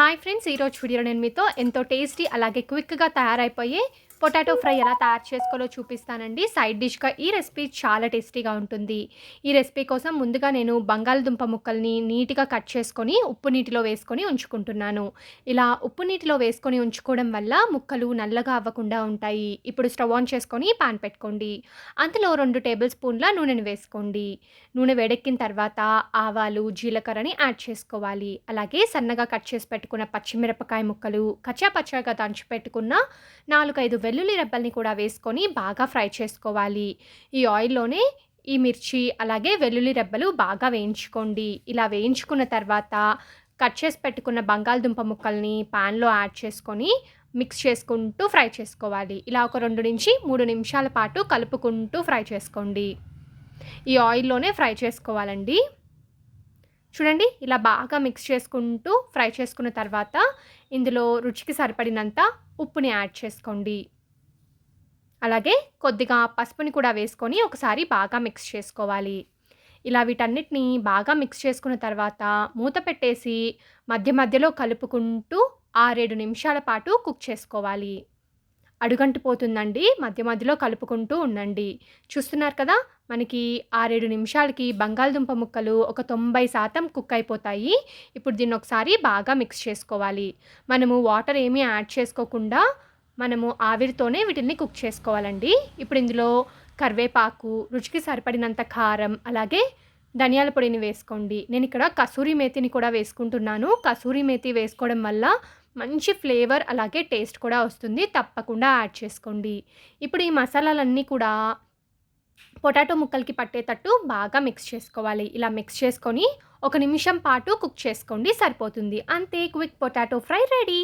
Hi friends ఈరోజు video నేను మీతో ఎంతో టేస్టీ అలాగే క్విక్గా తయారైపోయే పొటాటో ఫ్రై ఎలా తయారు చేసుకోవాలో చూపిస్తానండి. సైడ్ డిష్గా ఈ రెసిపీ చాలా టేస్టీగా ఉంటుంది. ఈ రెసిపీ కోసం ముందుగా నేను బంగాళదుంప ముక్కల్ని నీట్గా కట్ చేసుకొని ఉప్పు నీటిలో వేసుకొని ఉంచుకుంటున్నాను. ఇలా ఉప్పు నీటిలో వేసుకొని ఉంచుకోవడం వల్ల ముక్కలు నల్లగా అవ్వకుండా ఉంటాయి. ఇప్పుడు స్టవ్ ఆన్ చేసుకొని పాన్ పెట్టుకోండి. అందులో రెండు టేబుల్ స్పూన్ల నూనెను వేసుకోండి. నూనె వేడెక్కిన తర్వాత ఆవాలు జీలకర్రని యాడ్ చేసుకోవాలి. అలాగే సన్నగా కట్ చేసి పెట్టుకున్న పచ్చిమిరపకాయ ముక్కలు కచ్చా పచ్చాగా దంచి పెట్టుకున్న నాలుగైదు వెల్లుల్లి రెబ్బల్ని కూడా వేసుకొని బాగా ఫ్రై చేసుకోవాలి. ఈ ఆయిల్లోనే ఈ మిర్చి అలాగే వెల్లుల్లి రెబ్బలు బాగా వేయించుకోండి. ఇలా వేయించుకున్న తర్వాత కట్ చేసి పెట్టుకున్న బంగాళదుంప ముక్కల్ని పాన్లో యాడ్ చేసుకొని మిక్స్ చేసుకుంటూ ఫ్రై చేసుకోవాలి. ఇలా ఒక రెండు నుంచి మూడు నిమిషాల పాటు కలుపుకుంటూ ఫ్రై చేసుకోండి. ఈ ఆయిల్లోనే ఫ్రై చేసుకోవాలండి. చూడండి ఇలా బాగా మిక్స్ చేసుకుంటూ ఫ్రై చేసుకున్న తర్వాత ఇందులో రుచికి సరిపడినంత ఉప్పుని యాడ్ చేసుకోండి. అలాగే కొద్దిగా పసుపుని కూడా వేసుకొని ఒకసారి బాగా మిక్స్ చేసుకోవాలి. ఇలా వీటన్నిటిని బాగా మిక్స్ చేసుకున్న తర్వాత మూత పెట్టేసి మధ్య మధ్యలో కలుపుకుంటూ ఆరేడు నిమిషాల పాటు కుక్ చేసుకోవాలి. అడుగంటిపోతుందండి మధ్య మధ్యలో కలుపుకుంటూ ఉండండి. చూస్తున్నారు కదా మనకి ఆరేడు నిమిషాలకి బంగాళదుంప ముక్కలు ఒక తొంభై శాతం కుక్ అయిపోతాయి. ఇప్పుడు దీన్ని ఒకసారి బాగా మిక్స్ చేసుకోవాలి. మనము వాటర్ ఏమీ యాడ్ చేసుకోకుండా మనము ఆవిరితోనే వీటిని కుక్ చేసుకోవాలండి. ఇప్పుడు ఇందులో కరివేపాకు రుచికి సరిపడినంత కారం అలాగే ధనియాల పొడిని వేసుకోండి. నేను ఇక్కడ కసూరి మేతిని కూడా వేసుకుంటున్నాను. కసూరి మేతి వేసుకోవడం వల్ల మంచి ఫ్లేవర్ అలాగే టేస్ట్ కూడా వస్తుంది. తప్పకుండా యాడ్ చేసుకోండి. ఇప్పుడు ఈ మసాలాలన్నీ కూడా పొటాటో ముక్కలకి పట్టేటట్టు బాగా మిక్స్ చేసుకోవాలి. ఇలా మిక్స్ చేసుకొని ఒక నిమిషం పాటు కుక్ చేసుకోండి. సరిపోతుంది. అంతే క్విక్ పొటాటో ఫ్రై రెడీ.